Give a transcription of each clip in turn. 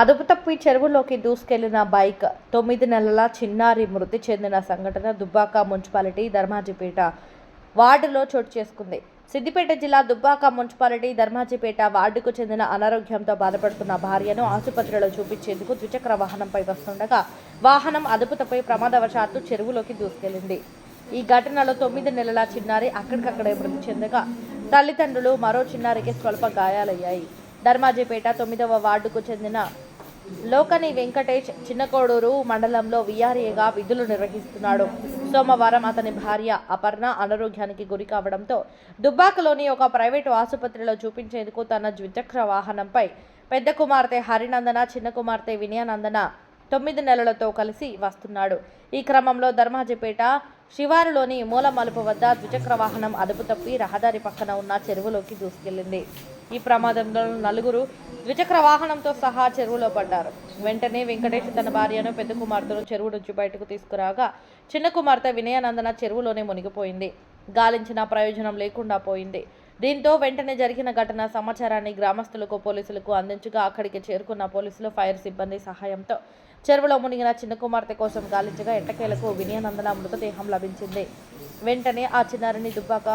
అదుపు తప్పి చెరువులోకి దూసుకెళ్ళిన బైక్ తొమ్మిది నెలల చిన్నారి మృతి చెందిన సంఘటన దుబ్బాక మున్సిపాలిటీ ధర్మాజిపేట వార్డులో చోటు చేసుకుంది. సిద్దిపేట జిల్లా దుబ్బాక మున్సిపాలిటీ ధర్మాజిపేట వార్డుకు చెందిన అనారోగ్యంతో బాధపడుతున్న భార్యను ఆసుపత్రిలో చూపించేందుకు ద్విచక్ర వాహనంపై వస్తుండగా వాహనం అదుపుతపై ప్రమాదవశాత్తు చెరువులోకి దూసుకెళ్ళింది ఈ ఘటనలో తొమ్మిది నెలల చిన్నారి అక్కడికక్కడే మృతి చెందగా తల్లిదండ్రులు మరో చిన్నారికి స్వల్ప గాయాలయ్యాయి. ధర్మాజిపేట తొమ్మిదవ వార్డుకు చెందిన లోకని వెంకటేష్ చిన్నకోడూరు మండలంలో విఆర్ఏగా విధులు నిర్వహిస్తున్నాడు. సోమవారం అతని భార్య అపర్ణ అనారోగ్యానికి గురి కావడంతో దుబ్బాకలోని ఒక ప్రైవేటు ఆసుపత్రిలో చూపించేందుకు తన ద్విచక్ర వాహనంపై పెద్ద కుమార్తె హరినందన చిన్న కుమార్తె వినయానందన తొమ్మిది నెలలతో కలిసి వస్తున్నాడు. ఈ క్రమంలో ధర్మాజిపేట శివారులోని మూల మలుపు వద్ద ద్విచక్ర వాహనం అదుపు తప్పి రహదారి పక్కన ఉన్న చెరువులోకి దూసుకెళ్ళింది ఈ ప్రమాదంలో నలుగురు ద్విచక్ర వాహనంతో సహా చెరువులో పడ్డారు. వెంటనే వెంకటేష్ తన భార్యను పెద్ద కుమార్తెను చెరువు నుంచి బయటకు తీసుకురాగా చిన్న కుమార్తె వినయానందన చెరువులోనే మునిగిపోయింది. గాలించిన ప్రయోజనం లేకుండా పోయింది. దీంతో వెంటనే జరిగిన ఘటన సమాచారాన్ని గ్రామస్తులకు పోలీసులకు అందించగా అక్కడికి చేరుకున్న పోలీసులు ఫైర్ సిబ్బంది సహాయంతో చెరువులో మునిగిన చిన్న కుమార్తె కోసం గాలించగా ఎట్టకేలకు వినయనందన మృతదేహం లభించింది. వెంటనే ఆ చిన్నారిని దుబ్బాక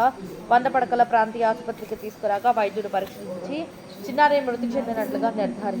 వందపడకల ప్రాంతీయ ఆసుపత్రికి తీసుకురాగా వైద్యుడు పరీక్షించి చిన్నారి మృతి చెందినట్లుగా నిర్ధారించారు